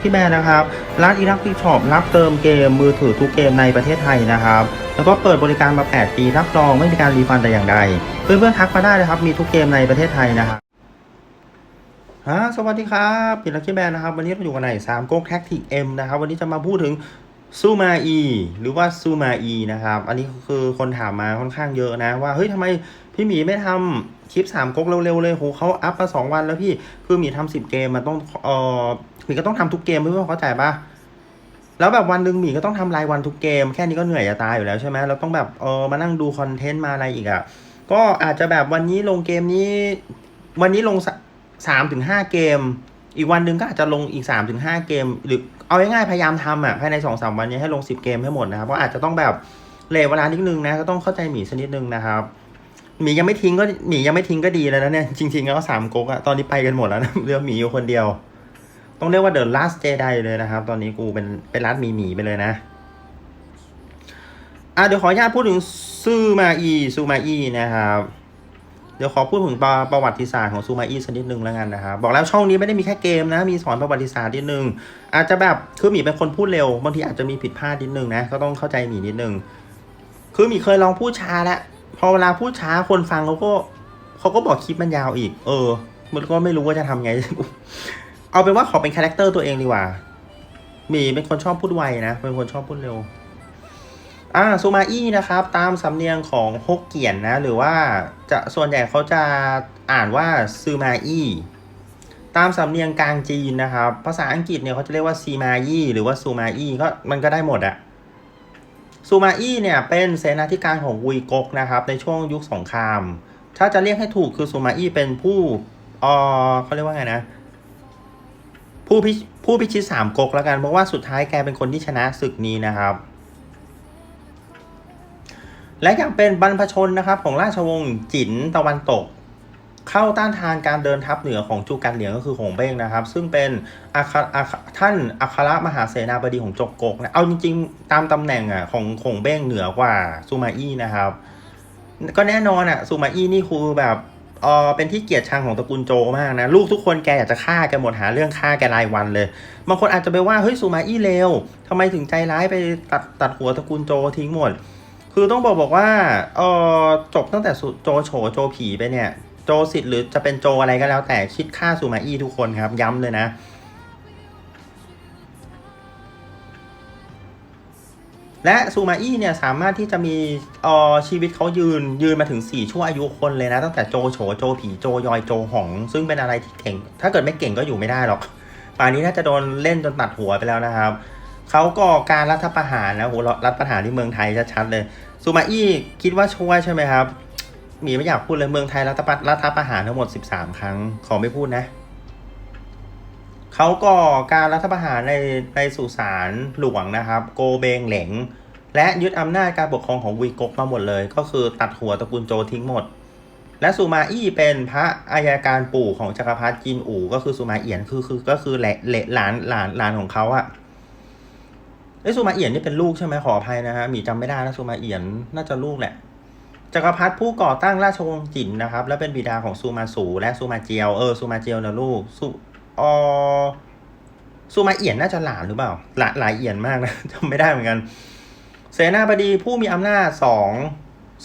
ที่แบรนด์นะครับ ร้านอีลักฟิช็อปรับเติมเกมมือถือทุกเกมในประเทศไทยนะครับ แล้วก็เปิดบริการมา 8 ปีรับรองไม่มีการรีฟันแต่อย่างใด เพื่อนๆทักมาได้นะครับ มีทุกเกมในประเทศไทยนะครับฮะสวัสดีครับปิดลักกี้แบรนนะครับ วันนี้เราอยู่กันใน3ก๊กแท็กทีเอ็มนะครับ วันนี้จะมาพูดถึง ซูมาอีหรือว่าซูมาอีนะครับ อันนี้คือคนถามมาค่อนข้างเยอะนะ ว่าเฮ้ยทำไมพี่หมีไม่ทำคลิป3ก๊กเร็วๆเลยโหเขาอัพมา2วันแล้วพี่คือหมีทำ10เกมมันต้องเออหมีก็ต้องทำทุกเกมเพื่อเข้าใจปะแล้วแบบวันหนึ่งหมีก็ต้องทำรายวันทุกเกม แค่นี้ก็เหนื่อยจะตายอยู่แล้วใช่ไหมเราต้องแบบเออมานั่งดูคอนเทนต์มาอะไรอีกอะ่ะก็อาจจะแบบวันนี้ลงเกมนี้ วันนี้ลงสามถึงห้าเกม อีกวันหนึ่งก็อาจจะลงอีกสามถึงห้าเกม หรือเอาง่ายๆพยายามทำอะภายในสองสามวันนี้ให้ลงสิบเกมให้หมดนะครับเพราะอาจจะต้องแบบเลเวลานิดนึงนะก็ต้องเข้าใจหมีสักนิดนึงนะครับหมียังไม่ทิ้งก็หมียังไม่ทิ้งก็ดีแล้วนะเนี่ยจริงๆแล้วสามก๊กอะตอนนี้ไปกันหมดแล้วนะเหลือหมีอยู่คนเดียว ต้องเรียกว่า The Last Jedi เลยนะครับ ตอนนี้กูเป็นเป็นรัดหมีหมีไปเลยนะอะเดี๋ยวขออนุญาตพูดถึงซูมาอีซูมาอีนะครับ เดี๋ยวขอพูดถึงประประวัติศาสตร์ของซูมาอีสักนิดนึงแล้วกันนะครับบอกแล้วช่องนี้ไม่ได้มีแค่เกมนะ มีสอนประวัติศาสตร์นิดนึง อาจจะแบบคือหมีเป็นคนพูดเร็วบางทีอาจจะมีผิดพลาดนิดนึงนะก็ต้องเข้าใจหมีนิดนึงคือหมีเคยลองพูดช้าแล้วพอเวลาพูดช้าคนฟังเขาก็เขาก็บอกคลิปมันยาวอีก เออ มันก็ไม่รู้ว่าจะทำไง เอาเป็นว่าขอเป็นคาแรคเตอร์ตัวเองดีกว่าหมีเป็นคนชอบพูดไวนะเป็นคนชอบพูดเร็ว อ่าซูมาอี้นะครับ ตามสำเนียงของฮกเกียนนะ หรือว่าจะส่วนใหญ่เขาจะอ่านว่าซูมาอี้ตามสำเนียงกลางจีนนะครับ ภาษาอังกฤษเนี่ยเขาจะเรียกว่าซีมายี่หรือว่าซูมาอี้ก็มันก็ได้หมดอะซูมาอี้เนี่ยเป็นเสนาธิการของวุยกกนะครับ ในช่วงยุคสงคราม ถ้าจะเรียกให้ถูกคือซูมาอี้เป็นผู้เออเขาเรียกว่าไงนะผู้พิผู้พิชิตสามก๊กแล้วกันเพราะว่าสุดท้ายแกเป็นคนที่ชนะศึกนี้นะครับ และยังเป็นบรรพชนนะครับของราชวงศ์จินตะวันตก เข้าต้านทานการเดินทัพเหนือของจูกันเหลียงก็คือหงเบ้งนะครับ ซึ่งเป็นอาคาท่านอัครมหาเสนาบดีของจกกกนะเอาจริงๆ ตามตำแหน่งอะของหงเบ้งเหนือกว่าซูมาอี้นะครับ ก็แน่นอนอะซูมาอี้นี่คือแบบเออเป็นที่เกียดชังของตระกูลโจมากนะ ลูกทุกคนแกอยากจะฆ่าแกหมดหาเรื่องฆ่าแกรายวันเลย บางคนอาจจะไปว่า เฮ้ยซูมาอี้เลวทำไมถึงใจร้ายไปตัดตัดหัวตระกูลโจทิ้งหมด คือต้องบอกบอกว่าเออจบตั้งแต่โจโฉโจผีไปเนี่ย โจสิทธิ์หรือจะเป็นโจอะไรก็แล้วแต่คิดฆ่าซูมาอี้ทุกคนครับ ย้ำเลยนะ และซูมาอี้เนี่ยสามารถที่จะมีเออชีวิตเขายืนยืนมาถึง 4 ชั่วอายุคนเลยนะ ตั้งแต่โจโฉโจผีโจยอยโจหองซึ่งเป็นอะไรที่เก่ง ถ้าเกิดไม่เก่งก็อยู่ไม่ได้หรอกป่านนี้น่าจะโดนเล่นจนตัดหัวไปแล้วนะครับเขาก่อการรัฐประหารนะโหรัฐประหารที่เมืองไทยชัดๆเลย ซูมาอี้คิดว่าช่วยใช่ไหมครับหมีไม่อยากพูดเลยเมืองไทยรัฐประรัฐประหารทั้งหมด 13 ครั้ง ขอไม่พูดนะ เขาก่อการรัฐประหารในในสุสานหลวงนะครับ โกเบงเหลง และยึดอำนาจการปกครองของวีกกมาหมดเลย ก็คือตัดหัวตระกูลโจทิ้งหมด และซูมาอี้เป็นพระอายการปู่ของจักรพรรดิจินอู่ก็คือซูมาเอียนคือคือก็คือแหละเละหลานหลานหลานของเขาอะ อยซูมาเอียนนี่เป็นลูกใช่ไหมขออภัยนะฮะหมีจำไม่ได้นะซูมาเอียนน่าจะลูกแหละจักรพรรดิผู้ก่อตั้งราชวงศ์จินนะครับ และเป็นบิดาของซูมาสูและซูมาเจียวเออซูมาเจียวนะลูกซูออซูมาเอียนน่าจะหลานหรือเปล่าหลานหลายเอียนมากนะจำไม่ได้เหมือนกัน เสนาบดีผู้มีอำนาจสอง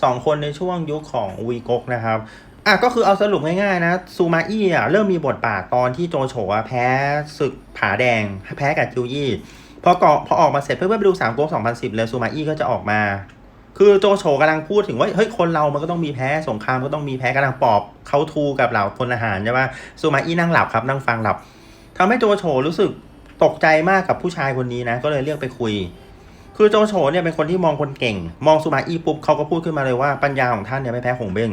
สองคนในช่วงยุคของวีกกนะครับอะก็คือเอาสรุปง่ายๆนะซูมาอี้อะเริ่มมีบทบาทตอนที่โจโฉอะแพ้ศึกผาแดง แพ้กับจิวยี่ พอเกาะพอออกมาเสร็จเพื่อนๆไปดูสามก๊กสองพันสิบเลยซูมาอี้ก็จะออกมา คือโจโฉกำลังพูดถึงว่าเฮ้ยคนเรามันก็ต้องมีแพ้สงครามก็ต้องมีแพ้กำลังปอบเขาทูกับเหล่าพลทหารใช่ปะซูมาอี้นั่งหลับครับนั่งฟังหลับทำให้โจโฉรู้สึกตกใจมากกับผู้ชายคนนี้นะ ก็เลยเรียกไปคุย คือโจโฉเนี่ยเป็นคนที่มองคนเก่ง มองซูมาอี้ปุ๊บเขาก็พูดขึ้นมาเลยว่าปัญญาของท่านเนี่ยไม่แพ้หงเบ้ง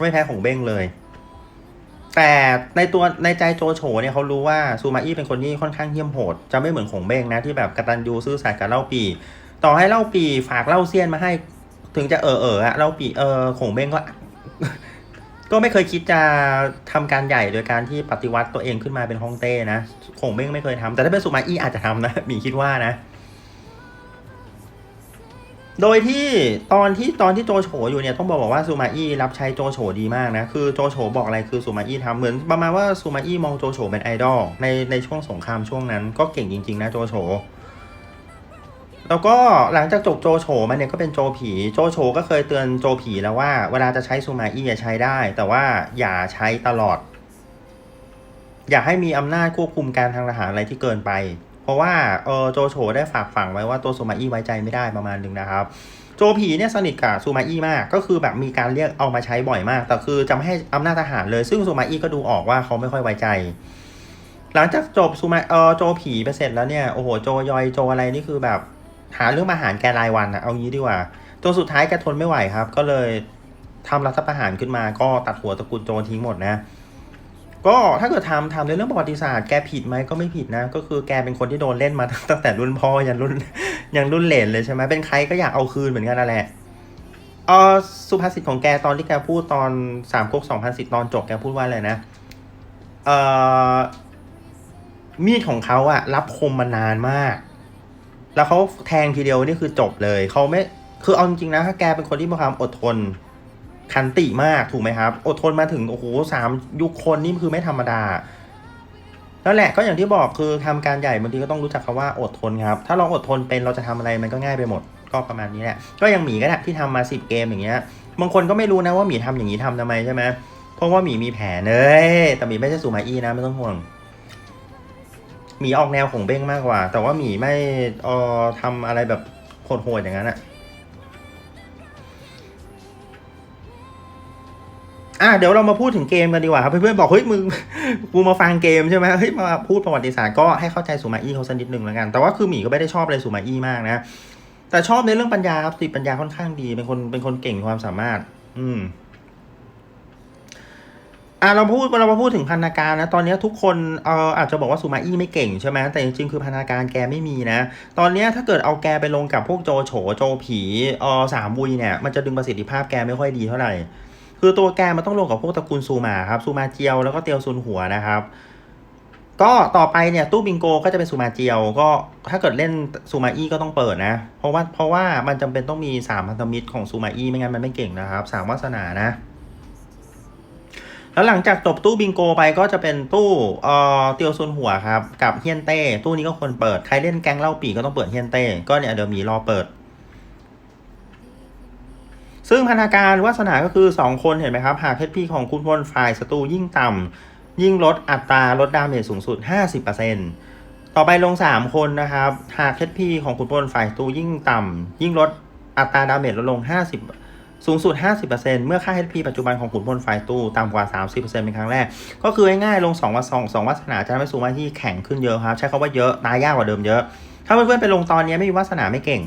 ไม่แพ้หงเบ้งเลย แต่ในตัวในใจโจโฉเนี่ยเขารู้ว่าซูมาอี้เป็นคนที่ค่อนข้างเหี้ยมโหด จะไม่เหมือนหงเบ้งนะที่แบบกตัญญูซื่อสัตย์กับเล่าปี ต่อให้เล่าปีฝากเล่าเซียนมาให้ ถึงจะเออเอออะเล่าปีเออหงเบ้งก็ ก็ไม่เคยคิดจะทำการใหญ่โดยการที่ปฏิวัติตัวเองขึ้นมาเป็นฮ่องเต้นะหงเบ้งไม่เคยทำแต่ถ้าเป็นซูมาอี้อาจจะทำนะมีคิดว่านะ โดยที่ตอนที่ตอนที่โจโฉอยู่เนี่ยต้องบอกว่าซูมาอี้รับใช้โจโฉดีมากนะ คือโจโฉบอกอะไรคือซูมาอี้ทำเหมือนประมาณว่าซูมาอี้มองโจโฉเป็นไอดอลในในช่วงสงครามช่วงนั้นก็เก่งจริง ๆ นะโจโฉแล้วก็หลังจากจบโจโฉมาเนี่ยก็เป็นโจผีโจโฉก็เคยเตือนโจผีแล้วว่า เวลาจะใช้ซูมาอี้ใช้ได้ แต่ว่าอย่าใช้ตลอด อย่าให้มีอำนาจควบคุมการทางทหารอะไรที่เกินไป ราะว่าเออโจโฉได้ฝากฝังไว้ว่าตัวซูมาอี้ไว้ใจไม่ได้ประมาณหนึงนะครับ โจผีเนี่ยสนิทกับซูมาอี้มากก็คือแบบมีการเรียกเอามาใช้บ่อยมาก แต่คือจะไม่ให้อำนาจทหารเลย ซึ่งซูมาอี้ก็ดูออกว่าเขาไม่ค่อยไว้ใจ หลังจากจบซูมาเออโจผีไปเสร็จแล้วเนี่ยโอ้โหโจยอยโจอะไรนี่คือแบบ หาเรื่องมาหารแกรายวันอะเอางี้ดีกว่าจนสุดท้ายแกทนไม่ไหวครับ ก็เลยทำรัฐประหารขึ้นมาก็ตัดหัวตระกูลโจทิ้งหมดนะ ก็ถ้าเกิดทำทำในเรื่องประวัติศาสตร์แกผิดไหมก็ไม่ผิดนะ ก็คือแกเป็นคนที่โดนเล่นมาตั้งแต่รุ่นพ่อยันรุ่นยันรุ่นเหลนเลยใช่ไหมเป็นใครก็อยากเอาคืนเหมือนกันนั่นแหละเออสุภาษิตของแกตอนที่แกพูดตอนสามก๊กสองพันสิตอนจบแกพูดว่าอะไรนะเออมีดของเขาอะรับคมมานานมาก แล้วเขาแทงทีเดียวนี่คือจบเลยเขาไม่คือเอาจริงนะถ้าแกเป็นคนที่มีความอดทน ขันติมากถูกไหมครับ อดทนมาถึงโอ้โหสามยุคคนนี่คือไม่ธรรมดาแล้วแหละก็อย่างที่บอกคือทำการใหญ่บางทีก็ต้องรู้จักคำว่าอดทนครับ ถ้าเราอดทนเป็นเราจะทำอะไรมันก็ง่ายไปหมดก็ประมาณนี้แหละก็อย่างหมีก็ได้ที่ทำมาสิบเกมอย่างเงี้ยบางคนก็ไม่รู้นะว่าหมีทำอย่างนี้ทำทำไมใช่ไหมเพราะว่าหมีมีแผนเอ้ยแต่หมีไม่ใช่สูมาอี้นะไม่ต้องห่วงหมีออกแนวของเบ้งมากกว่า แต่ว่าหมีไม่เออทำอะไรแบบโหดๆอย่างนั้นอะ อะเดี๋ยวเรามาพูดถึงเกมกันดีกว่าครับเพื่อนๆบอกเฮ้ยมึงกูมาฟังเกมใช่ไหมเฮ้ยมาพูดประวัติศาสตร์ก็ให้เข้าใจสุมาอี้เขาสักนิดหนึ่งแล้วกัน แต่ว่าคือหมีก็ไม่ได้ชอบอะไรสุมาอี้มากนะ แต่ชอบในเรื่องปัญญาครับสติปัญญาค่อนข้างดีเป็นคนเป็นคนเก่งความสามารถ อืมอะเราพูดเรามาพูดถึงพันธการนะตอนนี้ทุกคนเอออาจจะบอกว่าสุมาอี้ไม่เก่งใช่ไหมแต่จริงๆคือพันธการแกไม่มีนะ ตอนนี้ถ้าเกิดเอาแกไปลงกับพวกโจโฉโจผีเออสามวุยเนี่ยมันจะดึงประสิทธิภาพแกไม่ค่อยดีเท่าไหร่ คือตัวแกมันต้องลงกับพวกตระกูลซูมาครับซูมาเจียวแล้วก็เตียวซุนหัวนะครับ ก็ต่อไปเนี่ยตู้บิงโกก็จะเป็นซูมาเจียวก็ถ้าเกิดเล่นซูมาอี้ก็ต้องเปิดนะ เพราะว่าเพราะว่ามันจำเป็นต้องมีสามพันธมิตรของซูมาอี้ไม่งั้นมันไม่เก่งนะครับสามวาสนานะแล้วหลังจากจบตู้บิงโกไปก็จะเป็นตู้เอ่อเตียวซุนหัวครับ กับเฮียนเต้ ตู้นี้ก็ควรเปิด ใครเล่นแกงเล่าปีก็ต้องเปิดเฮียนเต้ ก็เนี่ยเดี๋ยวมีรอเปิด ซึ่งพันธาการวาสนาก็คือ 2 คนเห็นไหมครับ หาก HP ของคุณพลฝ่ายศัตรูยิ่งต่ำ ยิ่งลดอัตราลดดาเมจสูงสุด 50%ต่อไปลง 3 คนนะครับ หาก HP ของคุณพลฝ่ายศัตรูยิ่งต่ำ ยิ่งลดอัตราดาเมจลดลง 50สูงสุด 50%เมื่อค่า HP ปัจจุบันของขุนพลฝ่ายตู้ต่ำกว่า 30%เป็นครั้งแรก ก็คือง่ายๆลง2วัสองสองวาสนาจะทำให้สูงมาที่แข็งขึ้นเยอะครับ ใช้คำว่าเยอะ ตายยากกว่าเดิมเยอะ ถ้าเพื่อนๆไปลงตอนนี้ไม่มีวาสนาไม่เก่ง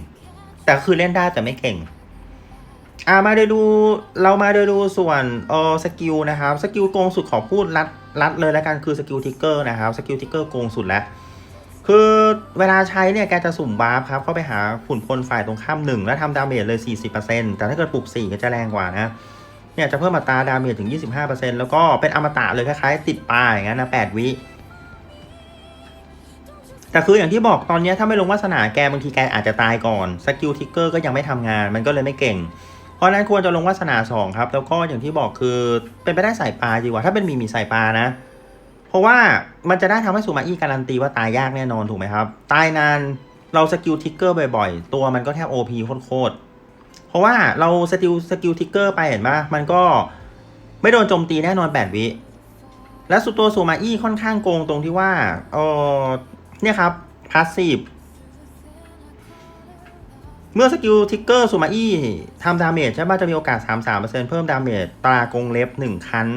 แต่คือเล่นได้แต่ไม่เก่ง อ่ามาดูดูเรามาเดูดูส่วนเออสกิลนะครับสกิลโกงสุดขอพูดรัดรัดเลยแล้วกันคือสกิลทิกเกอร์นะครับสกิลทิกเกอร์โกงสุดแล้วคือเวลาใช้เนี่ยแกจะสุ่มวาร์ปครับเข้าไปหาขุนพลฝ่ายตรงข้ามหนึ่งแล้วทำดาเมจเลย 40%แต่ถ้าเกิดปลุก4ก็จะแรงกว่านะเนี่ยจะเพิ่มอัตราดาเมจถึง 25%แล้วก็เป็นอมตะเลยคล้ายๆติดปลาอย่างนั้นนะ8วิแต่คืออย่างที่บอกตอนนี้ถ้าไม่ลงวาสนาแกบางทีแกอาจจะตายก่อนสกิลทิกเกอร์ก็ยังไม่ทำงาน มันก็เลยไม่เก่ง ราะนั้นควรจะลงวาสนาสองครับ แล้วก็อย่างที่บอกคือเป็นไปได้ใส่ปลาดีกว่า ถ้าเป็นมีมีใส่ปลานะ เพราะว่ามันจะได้ทำให้ซูมาอี้การันตีว่าตายยากแน่นอนถูกไหมครับ ตายนานเราสกิลทิกเกอร์บ่อยๆ ตัวมันก็แทบโอพีโคตรเพราะว่าเราสกิลสกิลทิกเกอร์ไปเห็นปะมันก็ไม่โดนโจมตีแน่นอนแปดวิ และสุดตัวซูมาอี้ค่อนข้างโกงตรงที่ว่าเออเนี่ยครับพาสซีฟ เมื่อสกิลทิกเกอร์ซูมาอี้ทำดาเมจใช่ไหมจะมีโอกาส 33%เพิ่มดาเมจตรากรงเล็บ 1 คัน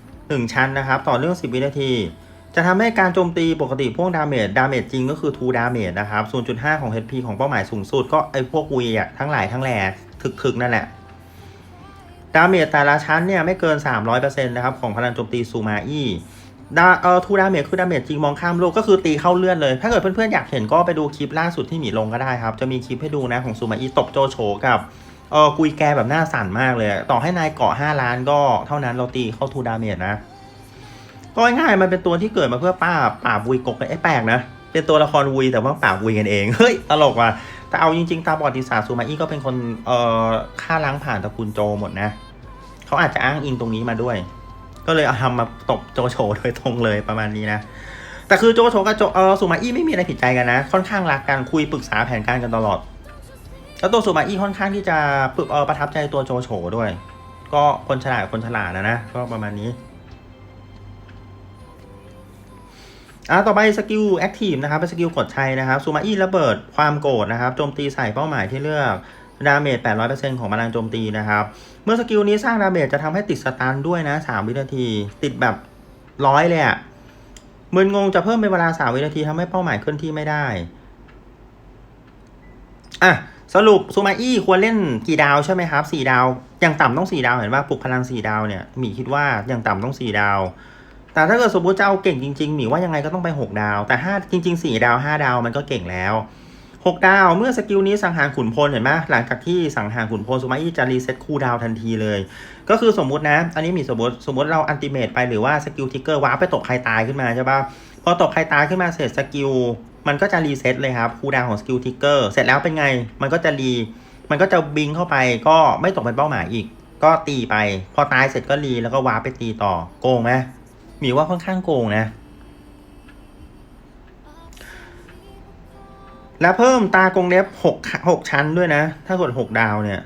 1 ชั้นนะครับ ต่อเนื่อง 10 วินาที จะทำให้การโจมตีปกติพวกดาเมจดาเมจจริงก็คือ 2 ดาเมจนะครับ 0.5 ของ HP ของเป้าหมายสูงสุด ก็ไอพวกวีอะทั้งหลายทั้งแหล่ถึกๆ นั่นแหละ ดาเมจแต่ละชั้นเนี่ยไม่เกิน 300%นะครับของพลังโจมตีซูมาอี้ ดาเออทูดาเมจคือดาเมจจริงมองข้ามโลกก็คือตีเข้าเลือดเลย ถ้าเกิดเพื่อนๆอยากเห็นก็ไปดูคลิปล่าสุดที่หมีลงก็ได้ครับ จะมีคลิปให้ดูนะของซูมาอีตบโจโฉกับเออกุยแกแบบหน้าสั่นมากเลย ต่อให้นายเกาะ5ล้านก็เท่านั้นเราตีเข้าทูดาเมจนะ ก็ง่ายๆมันเป็นตัวที่เกิดมาเพื่อป้าป่าวุยกกไอ้แปลกนะ เป็นตัวละครวุยแต่ว่าป่าวุยกันเอง เฮ้ยตลกว่ะแต่เอาจริงๆตามประวัติศาสตร์ซูมาอีก็เป็นคนเอ่อฆ่าล้างผ่านตระกูลโจหมดนะ เขาอาจจะอ้างอิงตรงนี้มาด้วย ก็เลยเอาทำมาตบโจโฉโดยตรงเลยประมาณนี้นะ แต่คือโจโฉกับโจเออซูมาอี้ไม่มีอะไรผิดใจกันนะ ค่อนข้างรักกันคุยปรึกษาแผนการกันตลอด แล้วตัวซูมาอี้ค่อนข้างที่จะปึกเออประทับใจตัวโจโฉด้วย ก็คนฉลาดคนฉลาดนะนะก็ประมาณนี้อ่าต่อไปสกิลแอคทีฟนะครับเป็นสกิลกดใช้นะครับซูมาอี้ระเบิดความโกรธนะครับโจมตีใส่เป้าหมายที่เลือกดาเมจ800%ของพลังโจมตีนะครับ เมื่อสกิลนี้สร้างดาเมจจะทำให้ติดสตันด้วยนะ3วินาที ติดแบบร้อยเลยอะมึนงงจะเพิ่มเป็นเวลา3วินาทีทำให้เป้าหมายเคลื่อนที่ไม่ได้ อะ สรุปซูมาอี้ควรเล่นกี่ดาวใช่ไหมครับ4ดาวอย่างต่ำต้อง4ดาวเห็นว่าปลุกพลัง4ดาวเนี่ยหมีคิดว่าอย่างต่ำต้อง4ดาว แต่ถ้าเกิดสมมติจะเอาเก่งจริงๆหมีว่ายังไงก็ต้องไป6ดาว แต่ถ้าจริงๆ4ดาว5ดาวมันก็เก่งแล้ว 6 ดาว เมื่อสกิลนี้สังหารขุนพลเห็นไหมหลังจากที่สังหารขุนพลซูมาอี้จะรีเซ็ตคูลดาวทันทีเลย ก็คือสมมุตินะ อันนี้มีสมมติสมมติเราอันติเมตไปหรือว่าสกิลทิกเกอร์ว้าร์ปไปตกใครตายขึ้นมาใช่ปะพอตกใครตายขึ้นมาเสร็จสกิลมันก็จะรีเซ็ตเลยครับคูลดาวของสกิลทิกเกอร์เสร็จแล้วเป็นไง มันก็จะรีมันก็จะบิงเข้าไปก็ไม่ตกเป็นเป้าหมายอีก ก็ตีไป พอตายเสร็จก็รีแล้วก็ว้าร์ปไปตีต่อโกงไหมหมีว่าค่อนข้างโกงนะ แล้วเพิ่มตากรงเล็บหกหกชั้นด้วยนะ ถ้ากดหกดาวเนี่ย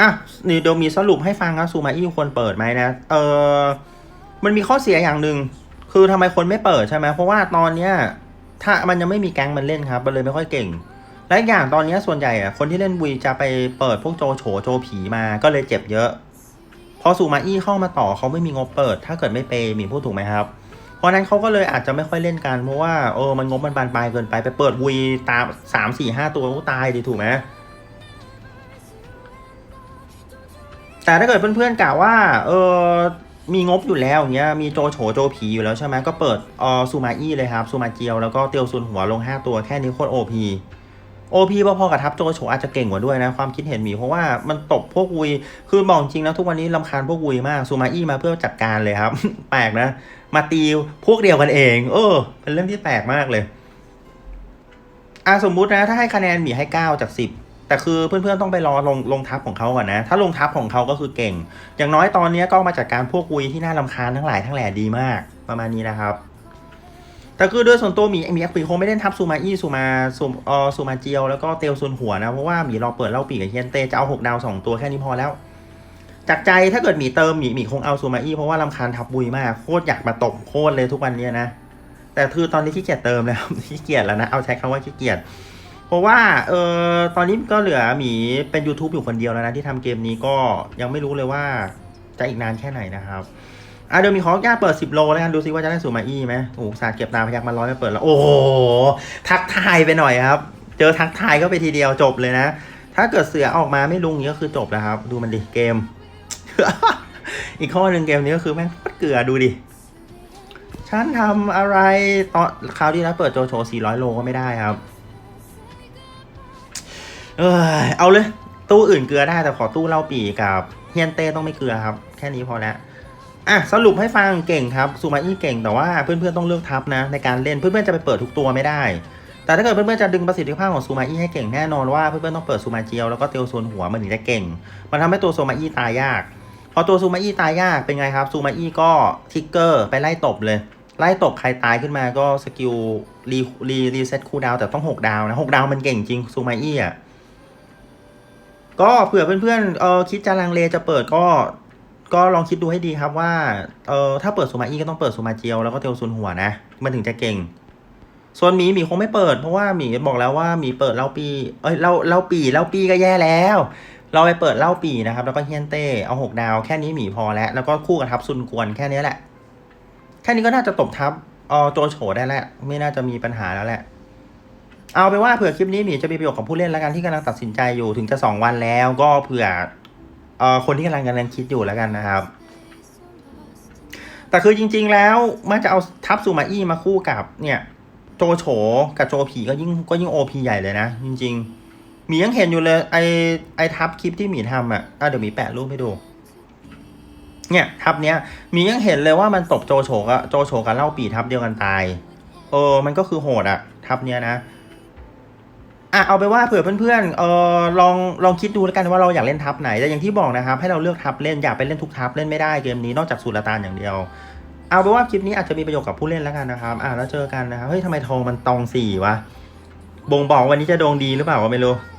อะนี่เดี๋ยวมีสรุปให้ฟังนะซูมาอี้ควรเปิดไหมนะ เออมันมีข้อเสียอย่างหนึ่ง คือทำไมคนไม่เปิดใช่ไหม เพราะว่าตอนเนี้ย ถ้ามันยังไม่มีแก๊งมันเล่นครับ มันเลยไม่ค่อยเก่ง และอย่างตอนเนี้ยส่วนใหญ่อะคนที่เล่นวีจะไปเปิดพวกโจโฉโจผีมา ก็เลยเจ็บเยอะ พอซูมาอี้เข้ามาต่อเขาไม่มีงบเปิด ถ้าเกิดไม่เปย์มีพูดถูกไหมครับ เพราะนั้นเขาก็เลยอาจจะไม่ค่อยเล่นกัน เพราะว่าเออมันงบมันบานปลายเกินไปไปเปิดวีตามสามสี่ห้าตัวก็ตายดีถูกไหมแต่ถ้าเกิดเพื่อนๆกล่าวว่าเออมีงบอยู่แล้วอย่างเงี้ยมีโจโฉโจผีอยู่แล้วใช่ไหมก็เปิดออซูมาอี้เลยครับซูมาเจียวแล้วก็เตียวซุนหัวลง 5 ตัวแค่นี้โคตรโอพี โอพีพอๆกับทับโจโฉอาจจะเก่งกว่าด้วยนะความคิดเห็นหมีเพราะว่ามันตบพวกวุยคือบอกจริงนะทุกวันนี้ลำคาญพวกวุยมากซูมาอี้มาเพื่อจัดการเลยครับ แปลกนะ มาตีพวกเดียวกันเอง เออ เป็นเรื่องที่แปลกมากเลยอะสมมุตินะถ้าให้คะแนนหมีให้ 9 จาก 10แต่คือเพื่อนๆต้องไปรอลงลงทับของเขาก่อนนะ ถ้าลงทับของเขาก็คือเก่ง อย่างน้อยตอนนี้ก็มาจัดการพวกวุยที่น่ารำคาญทั้งหลายทั้งแหล่ดีมาก ประมาณนี้นะครับ แต่คือด้วยส่วนตัวหมีหมีหมีคงไม่เล่นทับซูมาอี้ซูมาซูเออซูมาเจียวแล้วก็เตียวซุนหัวนะ เพราะว่าหมีรอเปิดเล่าปีกกับเฮียนเตจะเอาหกดาวสองตัวแค่นี้พอแล้ว จากใจถ้าเกิดหมีเติมหมีหมีคงเอาซูมาอี้เพราะว่าลำคาญทับบุยมากโคตรอยากมาตบโคตรเลยทุกวันนี้นะแต่คือตอนนี้ขี้เกียจเติมแล้วขี้เกียจแล้วนะเอาใช้คำว่าขี้เกียจเพราะว่าเออตอนนี้ก็เหลือหมีเป็น YouTube อยู่คนเดียวแล้วนะที่ทำเกมนี้ก็ยังไม่รู้เลยว่าจะอีกนานแค่ไหนนะครับ อะเดี๋ยวมีขออนุญาตเปิด 10 โลแล้วกันดูซิว่าจะได้ซูมาอี้ไหมโอ้โหสาดเก็บตาพยักมาร้อยมาเปิดแล้ว โอ้โห ทักทายไปหน่อยครับ เจอทักทายก็ไปทีเดียวจบเลยนะ ถ้าเกิดเสือออกมาไม่ลุงนี้ก็คือจบแล้วครับ ดูมันดิเกม อีกข้อหนึ่งเกมนี้ก็คือแม่งโคตรเกลือดูดิฉันทำอะไรตอนคราวที่แล้วเปิดโจโฉ400 โลก็ไม่ได้ครับ เออเอาเลย ตู้อื่นเกลือได้แต่ขอตู้เล่าปีกับ เฮียนเต้ต้องไม่เกลือครับ แค่นี้พอแล้ว อะสรุปให้ฟังเก่งครับซูมาอี้เก่งแต่ว่าเพื่อนๆต้องเลือกทับนะในการเล่นเพื่อนๆจะไปเปิดทุกตัวไม่ได้ แต่ถ้าเกิดเพื่อนๆจะดึงประสิทธิภาพของซูมาอี้ให้เก่งแน่นอนว่าเพื่อนๆต้องเปิดซูมาเจียวแล้วก็เตียวโซนหัวมันถึงจะเก่ง มันทำให้ตัวซูมาอี้ตายยาก พอตัวซูมาอี้ตายยากเป็นไงครับซูมาอี้ก็ทิกเกอร์ไปไล่ตบเลย ไล่ตบใครตายขึ้นมาก็สกิลรีรีรีเซ็ตคูลดาวแต่ต้อง 6 ดาวนะ6ดาวมันเก่งจริงซูมาอี้อะก็เผื่อเพื่อนๆเออคิดจะลังเลจะเปิดก็ ก็ลองคิดดูให้ดีครับว่าเออถ้าเปิดซูมาอี้ก็ต้องเปิดซูมาเจียวแล้วก็เตียวซุนหัวนะ มันถึงจะเก่ง ส่วนหมีหมีคงไม่เปิดเพราะว่าหมีบอกแล้วว่าหมีเปิดเล่าปี เอ้ยเล่าเล่าปีเล่าปีก็แย่แล้ว เราไปเปิดเล่าปีนะครับ แล้วก็เฮียนเต้เอาหกดาวแค่นี้หมีพอแล้ว แล้วก็คู่กับทับซุนกวนแค่นี้แหละ แค่นี้ก็น่าจะตบทับเออโจโฉได้แล้วไม่น่าจะมีปัญหาแล้วแหละเอาไปนว่าเผื่อคลิปนี้หมีจะมีประโยชน์กับผู้เล่นแล้วกันที่กำลังตัดสินใจอยู่ถึงจะสองวันแล้วก็เผื่อ เอ่อคนที่กำลังกำลังคิดอยู่แล้วกันนะครับ แต่คือจริง ๆ แล้วมันจะเอาทับซูมาอี้มาคู่กับเนี่ยโจโฉกับโจผีก็ยิ่งก็ยิ่งโอพีใหญ่เลยนะ จริง ๆ มียังเห็นอยู่เลยไอไอทับคลิปที่หมีทำอะอะเดี๋ยวหมีแปะรูปให้ดู เนี่ย ทับเนี้ยมียังเห็นเลยว่ามันตบโจโฉกับโจโฉกับเล่าปีทับเดียวกันตาย เออ มันก็คือโหดอะ ทับเนี้ยนะ อะเอาไปว่าเผื่อเพื่อนๆเออลองลองคิดดูแล้วกันว่าเราอยากเล่นทับไหนแต่อย่างที่บอกนะครับ ให้เราเลือกทับเล่นอย่าไปเล่นทุกทับเล่นไม่ได้เกมนี้นอกจากสุลต่านอย่างเดียว เอาไปว่าคลิปนี้อาจจะมีประโยชน์กับผู้เล่นแล้วกันนะครับ อะแล้วเจอกันนะครับเฮ้ยทำไมทองมันตองสี่วะบ่งบอกวันนี้จะดวงดีหรือเปล่าก็ไม่รู้「